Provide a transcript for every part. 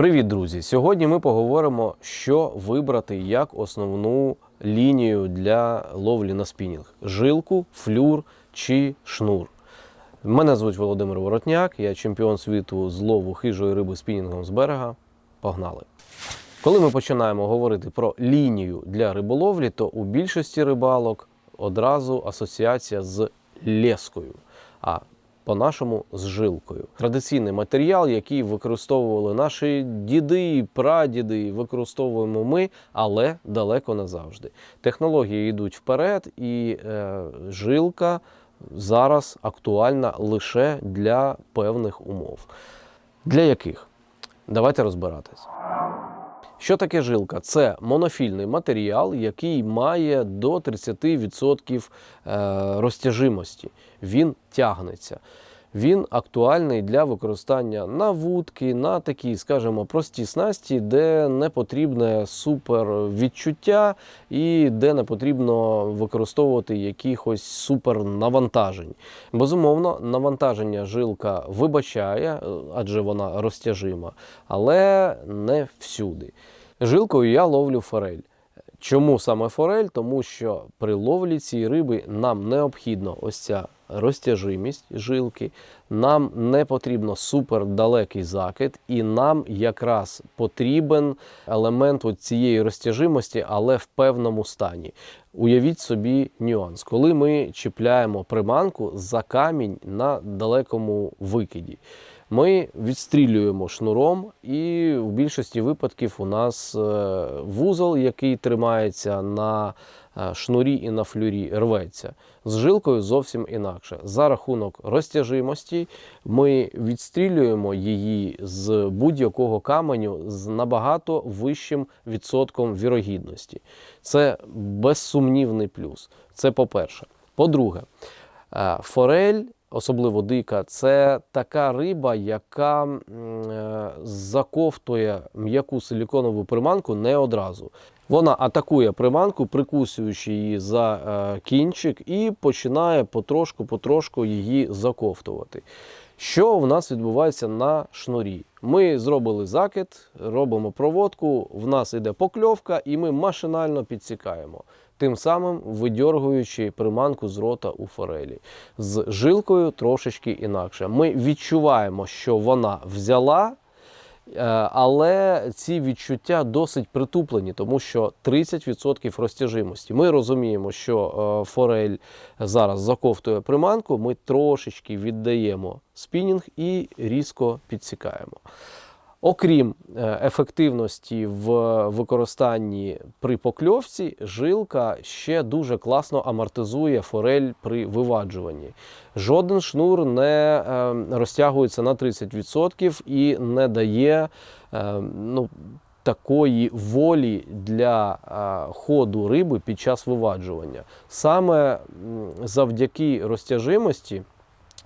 Привіт, друзі! Сьогодні ми поговоримо, що вибрати як основну лінію для ловлі на спінінг: жилку, флюр чи шнур. Мене звуть Володимир Воротняк, я чемпіон світу з лову хижої риби спінінгом з берега. Погнали! Коли ми починаємо говорити про лінію для риболовлі, то у більшості рибалок одразу асоціація з лескою, а по-нашому з жилкою. Традиційний матеріал, який використовували наші діди прадіди, використовуємо ми, але далеко не завжди. Технології йдуть вперед, і е, жилка зараз актуальна лише для певних умов. Для яких? Давайте розбиратись. Що таке жилка? Це монофільний матеріал, який має до 30% е, розтяжимості. Він тягнеться. Він актуальний для використання на вудки, на такі, скажімо, прості снасті, де не потрібне супер відчуття і де не потрібно використовувати якихось супер навантажень. Безумовно, навантаження жилка вибачає, адже вона розтяжима, але не всюди. Жилкою я ловлю форель. Чому саме форель? Тому що при ловлі цієї риби нам необхідно ось ця розтяжимість жилки, нам не потрібно супердалекий закид, і нам якраз потрібен елемент цієї розтяжимості, але в певному стані. Уявіть собі нюанс, коли ми чіпляємо приманку за камінь на далекому викиді. Ми відстрілюємо шнуром, і в більшості випадків у нас е, вузол, який тримається на е, шнурі і на флюрі, рветься. З жилкою зовсім інакше. За рахунок розтяжимості ми відстрілюємо її з будь-якого каменю з набагато вищим відсотком вірогідності. Це безсумнівний плюс. Це по-перше. По-друге, е, форель особливо дика, це така риба, яка е, заковтує м'яку силіконову приманку не одразу. Вона атакує приманку, прикусуючи її за е, кінчик, і починає потрошку-потрошку її заковтувати. Що в нас відбувається на шнурі? Ми зробили закид, робимо проводку, в нас іде покльовка, і ми машинально підсікаємо тим самим видьоргуючи приманку з рота у форелі. З жилкою трошечки інакше. Ми відчуваємо, що вона взяла. е, Але ці відчуття досить притуплені, тому що 30% розтяжимості. Ми розуміємо, що е, форель зараз заковтує приманку, ми трошечки віддаємо спінінг і різко підсікаємо. Окрім е, ефективності в використанні при покльовці, жилка ще дуже класно амортизує форель при виваджуванні. Жоден шнур не е, розтягується на 30% і не дає е, ну, такої волі для ходу риби під час виваджування. Саме завдяки розтяжимості.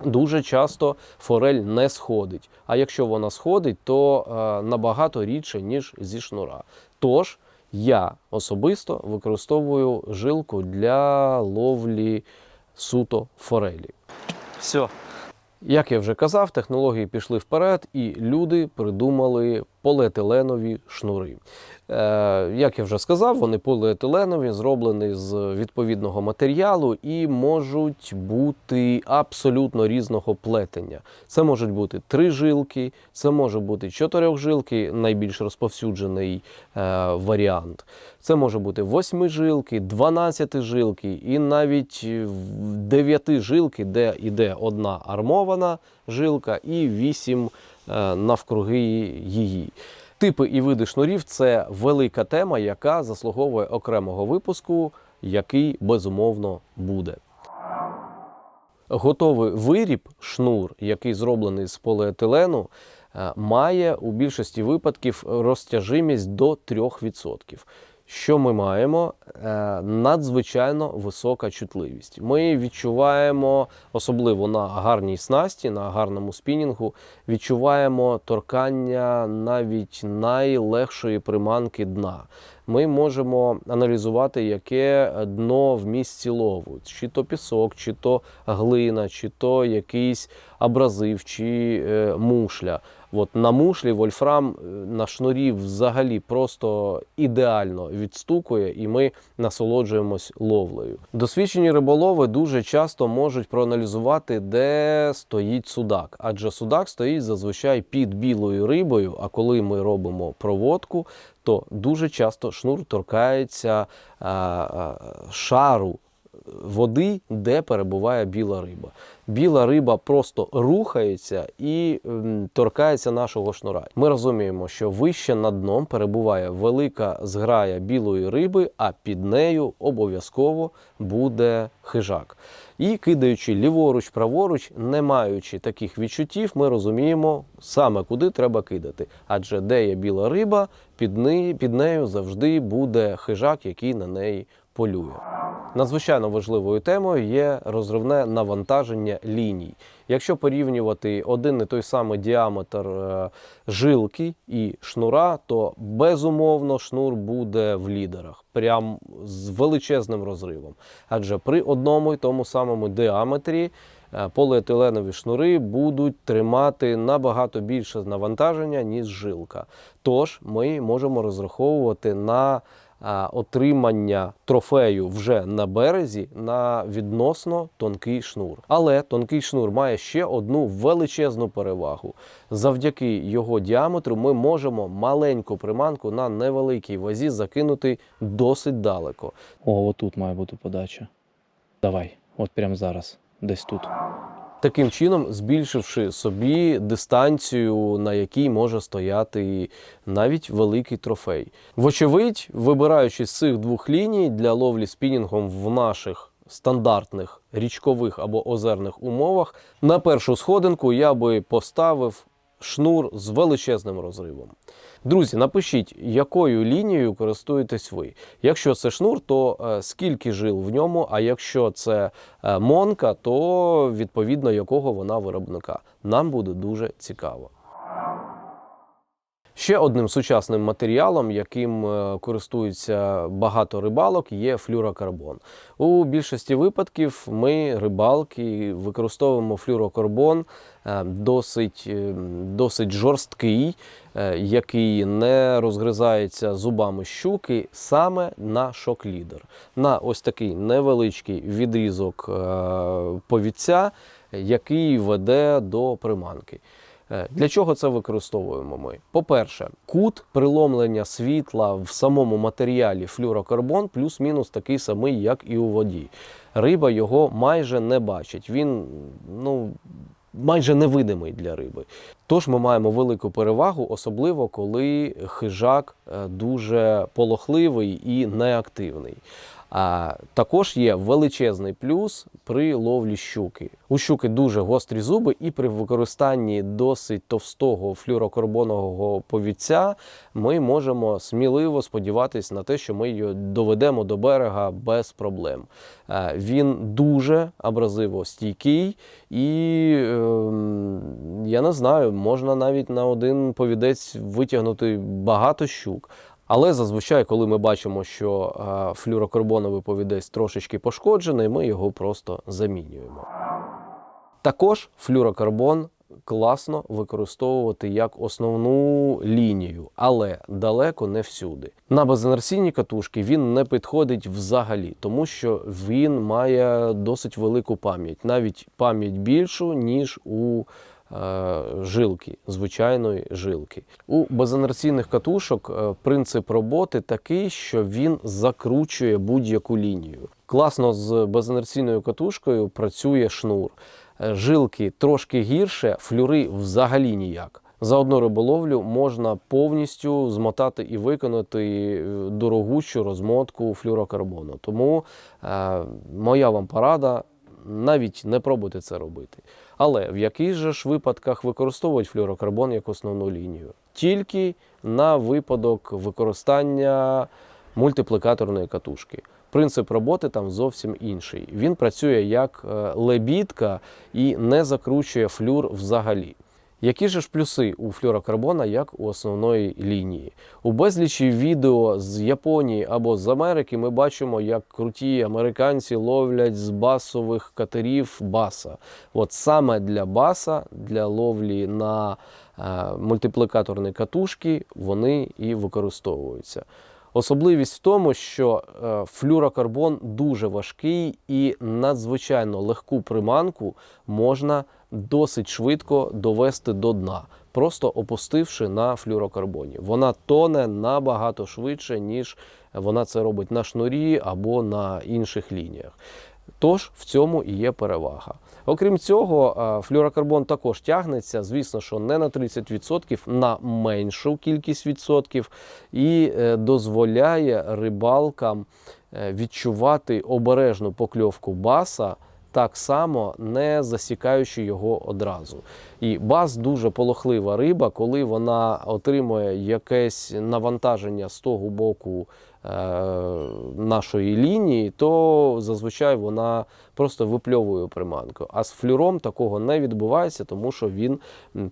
Дуже часто форель не сходить. А якщо вона сходить, то е, набагато рідше, ніж зі шнура. Тож я особисто використовую жилку для ловлі суто форелі. Все. Як я вже казав, технології пішли вперед, і люди придумали поліетиленові шнури. Е, як я вже сказав, вони поліетиленові, зроблені з відповідного матеріалу і можуть бути абсолютно різного плетення. Це можуть бути три жилки, це може бути чотирьохжилки, найбільш розповсюджений е, варіант. Це може бути восьми жилки, 12 жилки і навіть дев'яти жилки, де йде одна армована жилка і вісім навкруги її. Типи і види шнурів це велика тема, яка заслуговує окремого випуску, який безумовно буде. Готовий виріб, шнур, який зроблений з поліетилену, е, має у більшості випадків розтяжимість до 3%. Що ми маємо? Е, Надзвичайно висока чутливість. Ми відчуваємо, особливо на гарній снасті, на гарному спінінгу, відчуваємо торкання навіть найлегшої приманки дна. Ми можемо аналізувати, яке дно в місці лову, чи то пісок, чи то глина, чи то якийсь абразив, чи е, мушля. От на мушлі вольфрам е, на шнурі взагалі просто ідеально відстукує, і ми насолоджуємось ловлею. Досвідчені риболови дуже часто можуть проаналізувати, де стоїть судак, адже судак стоїть зазвичай під білою рибою. А коли ми робимо проводку, то дуже часто шнур торкається а, а, шару води, де перебуває біла риба. Біла риба просто рухається і торкається нашого шнура. Ми розуміємо, що вище над дном перебуває велика зграя білої риби, а під нею обов'язково буде хижак. І кидаючи ліворуч, праворуч, не маючи таких відчуттів, ми розуміємо саме куди треба кидати. Адже де є біла риба, під нею завжди буде хижак, який на неї полює. Надзвичайно важливою темою є розривне навантаження ліній. Якщо порівнювати один і той самий діаметр е, жилки і шнура, то безумовно шнур буде в лідерах, прям з величезним розривом. Адже при одному і тому самому діаметрі е, поліетиленові шнури будуть тримати набагато більше навантаження, ніж жилка. Тож ми можемо розраховувати на отримання трофею вже на березі на відносно тонкий шнур. Але тонкий шнур має ще одну величезну перевагу. Завдяки його діаметру ми можемо маленьку приманку на невеликій вазі закинути досить далеко. О, отут має бути подача. Давай, от прямо зараз, десь тут. Таким чином, збільшивши собі дистанцію, на якій може стояти навіть великий трофей. Вочевидь, вибираючи з цих двох ліній для ловлі спінінгом в наших стандартних річкових або озерних умовах, на першу сходинку я би поставив шнур з величезним розривом. Друзі, напишіть, якою лінією користуєтесь ви. Якщо це шнур, то е, скільки жил в ньому, а якщо це е, монка, то відповідно якого вона виробника. Нам буде дуже цікаво. Ще одним сучасним матеріалом, яким е, користуються багато рибалок, є флюрокарбон. У більшості випадків ми, рибалки, використовуємо флюрокарбон е, досить, е, досить жорсткий, який не розгризається зубами щуки саме на шок-лідер. На ось такий невеличкий відрізок повідця, який веде до приманки. Е, Для чого це використовуємо ми? По-перше, кут приломлення світла в самому матеріалі флюрокарбон плюс-мінус такий самий, як і у воді. Риба його майже не бачить. Він ну, майже невидимий для риби. Тож ми маємо велику перевагу, особливо коли хижак е, дуже полохливий і неактивний. А також є величезний плюс при ловлі щуки. У щуки дуже гострі зуби, і при використанні досить товстого флюрокарбонового повідця ми можемо сміливо сподіватися на те, що ми його доведемо до берега без проблем. Е, Він дуже абразивостійкий і ем, я не знаю, можна навіть на один повідець витягнути багато щук. Але зазвичай, коли ми бачимо, що е, флюрокарбоновий повідець трошечки пошкоджений, ми його просто замінюємо. Також флюрокарбон класно використовувати як основну лінію, але далеко не всюди. На безінерційні катушки він не підходить взагалі, тому що він має досить велику пам'ять, навіть пам'ять більшу, ніж у жилки, звичайної жилки. У безінерційних катушок е, принцип роботи такий, що він закручує будь-яку лінію. Класно з безінерційною катушкою працює шнур. Е, Жилки трошки гірше, флюри взагалі ніяк. За одну риболовлю можна повністю змотати і виконати е, дорогущу розмотку флюрокарбону. Тому е, моя вам порада навіть не пробуйте це робити. Але в яких же ж випадках використовують флюорокарбон як основну лінію? Тільки на випадок використання мультиплікаторної катушки. Принцип роботи там зовсім інший. Він працює як е, лебідка і не закручує флюр взагалі. Які ж плюси у флюрокарбона як у основної лінії? У безлічі відео з Японії або з Америки ми бачимо, як круті американці ловлять з басових катерів баса. От саме для баса, для ловлі на е, мультиплікаторні катушки, вони і використовуються. Особливість в тому, що е, флюрокарбон дуже важкий і надзвичайно легку приманку можна досить швидко довести до дна, просто опустивши на флюрокарбоні. Вона тоне набагато швидше, ніж вона це робить на шнурі або на інших лініях. Тож в цьому і є перевага. Окрім цього, е, флюрокарбон також тягнеться, звісно, що не на 30%, на меншу кількість відсотків, і е, дозволяє рибалкам е, відчувати обережну покльовку баса. Так само не засікаючи його одразу. І бас дуже полохлива риба, коли вона отримує якесь навантаження з того боку нашої лінії, то зазвичай вона просто випльовує приманку. А з флюром такого не відбувається, тому що він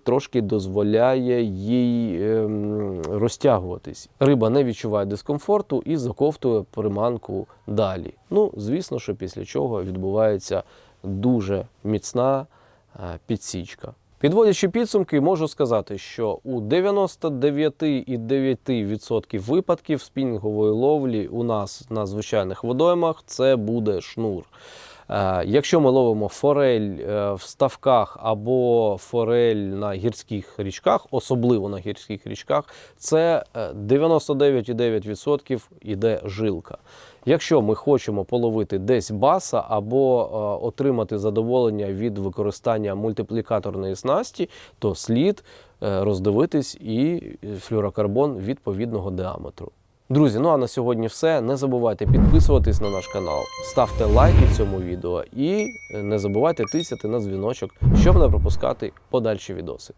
трошки дозволяє їй ем, розтягуватись. Риба не відчуває дискомфорту і заковтує приманку далі. Ну, звісно, що після чого відбувається дуже міцна е, підсічка. Підводячи підсумки, можу сказати, що у 99,9% випадків спінінгової ловлі у нас на звичайних водоймах це буде шнур. Е, Якщо ми ловимо форель е, в ставках або форель на гірських річках, особливо на гірських річках, це е, 99,9% іде жилка. Якщо ми хочемо половити десь баса або е, отримати задоволення від використання мультиплікаторної снасті, то слід е, роздивитись і флюрокарбон відповідного діаметру. Друзі, ну а на сьогодні все. Не забувайте підписуватись на наш канал, ставте лайки цьому відео і е, не забувайте тисяти на дзвіночок, щоб не пропускати подальші відоси.